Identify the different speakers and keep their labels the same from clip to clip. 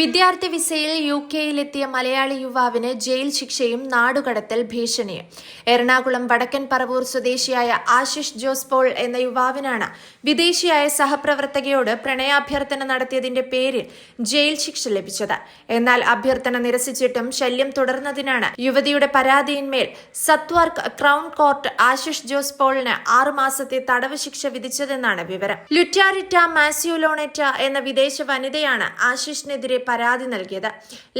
Speaker 1: വിദ്യാർത്ഥി വിസയിൽ യു കെയിലെത്തിയ മലയാളി യുവാവിന് ജയിൽ ശിക്ഷയും നാടുകടത്തൽ ഭീഷണിയും. എറണാകുളം വടക്കൻ പറവൂർ സ്വദേശിയായ ആശിഷ് ജോസ് പോൾ എന്ന യുവാവിനാണ് വിദേശിയായ സഹപ്രവർത്തകയോട് പ്രണയാഭ്യർത്ഥന നടത്തിയതിന്റെ പേരിൽ ജയിൽ ശിക്ഷ ലഭിച്ചത്. എന്നാൽ അഭ്യർത്ഥന നിരസിച്ചിട്ടും ശല്യം തുടർന്നതിനാണ് യുവതിയുടെ പരാതിയിന്മേൽ Southwark crown court Ashish Jose പോളിന് ആറുമാസത്തെ തടവ് ശിക്ഷ വിധിച്ചതെന്നാണ് വിവരം. ലുറ്റാരിറ്റ മാസ്യുലോണറ്റ എന്ന വിദേശ വനിതയാണ് ആശിഷിനെതിരെ പരാതി നൽകിയത്.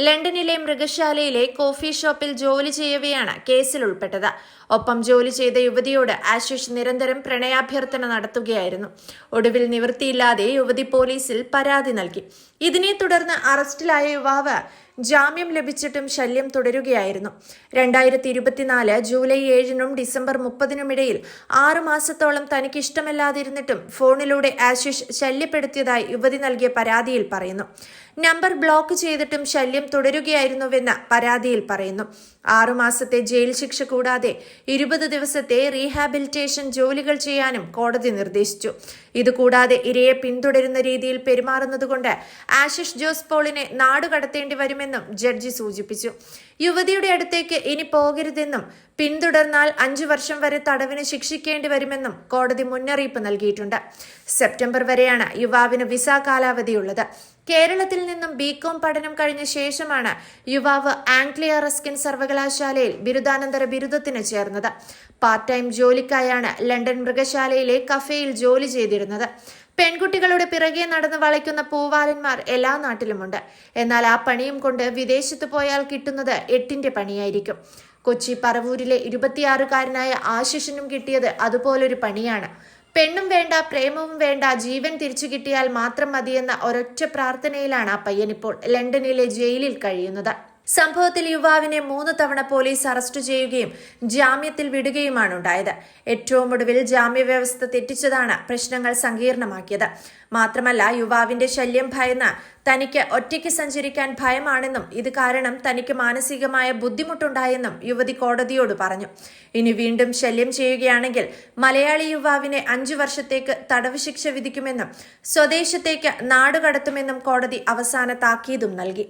Speaker 1: ലണ്ടനിലെ മൃഗശാലയിലെ കോഫി ഷോപ്പിൽ ജോലി ചെയ്യവെയാണ് കേസിൽ ഉൾപ്പെട്ടത്. ഒപ്പം ജോലി ചെയ്ത യുവതിയോട് ആശിഷ് നിരന്തരം പ്രണയാഭ്യർത്ഥന നടത്തുകയായിരുന്നു. ഒടുവിൽ നിവൃത്തിയില്ലാതെ യുവതി പോലീസിൽ പരാതി നൽകി. ഇതിനെ തുടർന്ന് അറസ്റ്റിലായ യുവാവ് ജാമ്യം ലഭിച്ചിട്ടും ശല്യം തുടരുകയായിരുന്നു. രണ്ടായിരത്തി ഇരുപത്തിനാല് ജൂലൈ ഏഴിനും ഡിസംബർ മുപ്പതിനുമിടയിൽ ആറു മാസത്തോളം തനിക്ക് ഇഷ്ടമല്ലാതിരുന്നിട്ടും ഫോണിലൂടെ ആശിഷ് ശല്യപ്പെടുത്തിയതായി യുവതി നൽകിയ പരാതിയിൽ പറയുന്നു. നമ്പർ ബ്ലോക്ക് ചെയ്തിട്ടും ശല്യം തുടരുകയായിരുന്നുവെന്ന് പരാതിയിൽ പറയുന്നു. ആറുമാസത്തെ ജയിൽ ശിക്ഷ കൂടാതെ ഇരുപത് ദിവസത്തെ റീഹാബിലിറ്റേഷൻ ജോലികൾ ചെയ്യാനും കോടതി നിർദ്ദേശിച്ചു. ഇതുകൂടാതെ ഇരയെ പിന്തുടരുന്ന രീതിയിൽ പെരുമാറുന്നതുകൊണ്ട് ആശിഷ് ജോസ് പോളിനെ നാടുകടത്തേണ്ടി വരുമെന്നും ജഡ്ജി സൂചിപ്പിച്ചു. യുവതിയുടെ അടുത്തേക്ക് ഇനി പോകരുതെന്നും പിന്തുടർന്നാൽ അഞ്ചു വർഷം വരെ തടവിന് ശിക്ഷിക്കേണ്ടി വരുമെന്നും കോടതി മുന്നറിയിപ്പ് നൽകിയിട്ടുണ്ട്. സെപ്റ്റംബർ വരെയാണ് യുവാവിന് വിസ കാലാവധിയുള്ളത്. കേരളത്തിൽ നിന്നും ബികോം പഠനം കഴിഞ്ഞ ശേഷമാണ് യുവാവ് ആംഗ്ലിയ റസ്കിൻ സർവകലാശാലയിൽ ബിരുദാനന്തര ബിരുദത്തിന് ചേർന്നത്. പാർട്ട് ടൈം ജോലിക്കായാണ് ലണ്ടൻ മൃഗശാലയിലെ കഫേയിൽ ജോലി ചെയ്തിരുന്നത്. പെൺകുട്ടികളുടെ പിറകെ നടന്ന് വളയ്ക്കുന്ന പൂവാലന്മാർ എല്ലാ നാട്ടിലുമുണ്ട്. എന്നാൽ ആ പണിയും കൊണ്ട് വിദേശത്ത് പോയാൽ കിട്ടുന്നത് എട്ടിന്റെ പണിയായിരിക്കും. കൊച്ചി പറവൂരിലെ ഇരുപത്തിയാറുകാരനായ ആശിഷനും കിട്ടിയത് അതുപോലൊരു പണിയാണ്. പെണ്ണും വേണ്ട പ്രേമവും വേണ്ട ജീവൻ തിരിച്ചു കിട്ടിയാൽ മാത്രം മതിയെന്ന ഒരൊറ്റ പ്രാർത്ഥനയിലാണ് ആ പയ്യനിപ്പോൾ ലണ്ടനിലെ ജയിലിൽ കഴിയുന്നത്. സംഭവത്തിൽ യുവാവിനെ മൂന്ന് തവണ പോലീസ് അറസ്റ്റ് ചെയ്യുകയും ജാമ്യത്തിൽ വിടുകയുമാണ് ഉണ്ടായത്. ഏറ്റവും ഒടുവിൽ ജാമ്യവ്യവസ്ഥ തെറ്റിച്ചതാണ് പ്രശ്നങ്ങൾ സങ്കീർണമാക്കിയത്. മാത്രമല്ല യുവാവിന്റെ ശല്യം ഭയന്ന് തനിക്ക് ഒറ്റയ്ക്ക് സഞ്ചരിക്കാൻ ഭയമാണെന്നും ഇത് കാരണം തനിക്ക് മാനസികമായ ബുദ്ധിമുട്ടുണ്ടായെന്നും യുവതി കോടതിയോട് പറഞ്ഞു. ഇനി വീണ്ടും ശല്യം ചെയ്യുകയാണെങ്കിൽ മലയാളി യുവാവിനെ അഞ്ചു വർഷത്തേക്ക് തടവ് ശിക്ഷ വിധിക്കുമെന്നും സ്വദേശത്തേക്ക് നാടുകടത്തുമെന്നും കോടതി അവസാന താക്കീതും നൽകി.